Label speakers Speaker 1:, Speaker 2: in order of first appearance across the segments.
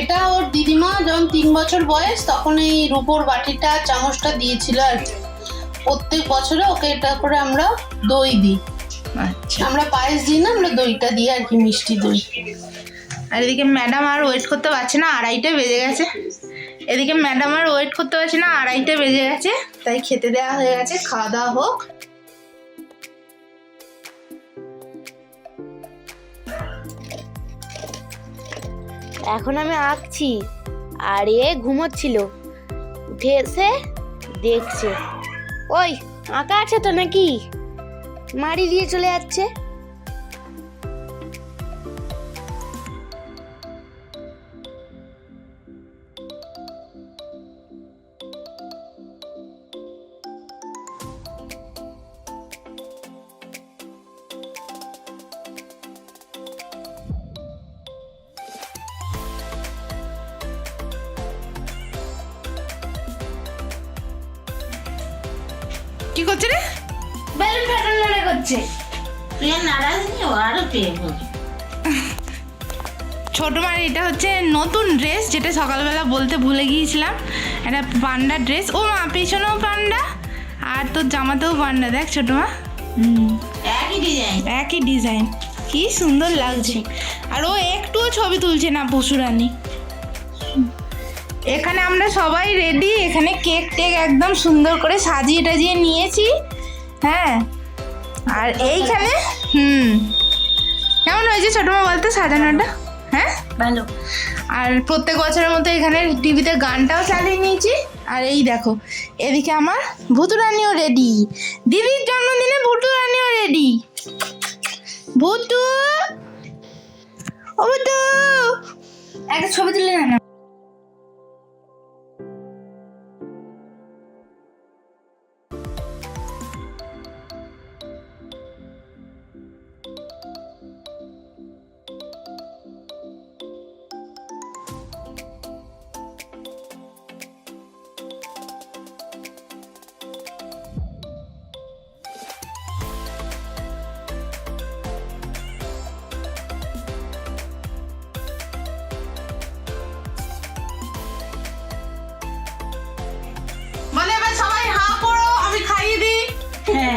Speaker 1: এটা ওর দিদিমা যখন তিন বছর বয়স তখন এই রূপোর বাটিটা চামচটা দিয়েছিল আর কি। প্রত্যেক বছরে ওকে এটা করে আমরা দই দিই।
Speaker 2: আচ্ছা।
Speaker 1: আমরা পায়েস দিই না আমরা দইটা দিই আর কি মিষ্টি দই।
Speaker 2: আর এদিকে ম্যাডাম আর ওয়েট করতে পারছে না আড়াইটে বেজে গেছে। এদিকে ম্যাডাম আর ওয়েট করতে পারছে না আড়াইটে বেজে গেছে তাই খেতে দেওয়া হয়ে গেছে খাওয়া দাওয়া হোক।
Speaker 3: এখন আমি আঁকছি। আর এ ঘুমোচ্ছিল। উঠে এসে দেখছে। ওই, আঁকা আছে তো নাকি? মারি দিয়ে চলে যাচ্ছে।
Speaker 2: কি করছে রে?
Speaker 3: বেলুন ফাটানো মনে করছে।
Speaker 4: নারাজ নিও আরও
Speaker 2: ছোট মার এটা হচ্ছে নতুন ড্রেস যেটা সকালবেলা বলতে ভুলে গিয়েছিলাম। একটা পান্ডা ড্রেস ও মা পেছনেও পান্ডা আর তোর জামাতেও পান্ডা। দেখ ছোট মা।
Speaker 4: একই ডিজাইন
Speaker 2: একই ডিজাইন কি সুন্দর লাগছে। আর ও একটুও ছবি তুলছে না পশুরানি। এখানে আমরা সবাই রেডি এখানে কেক টেক একদম সুন্দর করে সাজিয়ে টাজিয়ে নিয়েছি। হ্যাঁ আর এইখানে হুম। কেমন হয়েছে ছোট মা বলতো সাজানোটা? হ্যাঁ?
Speaker 3: ভালো।
Speaker 2: আর প্রত্যেক বছরের মতো এখানে টিভিতে গানটাও চালিয়ে নিয়েছি। আর এই দেখো এদিকে আমার ভুতু রানিও রেডি দিদির জন্মদিনে ভুতু রানিও রেডি ভুতু ও ভুতু একটা ছবি তুলে না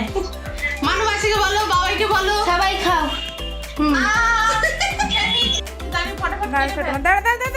Speaker 3: হ্যাঁ
Speaker 1: মানু মাসিকে বলো বাবাইকে বলো।
Speaker 3: সবাই খাও।
Speaker 2: দাঁড়া দাঁড়া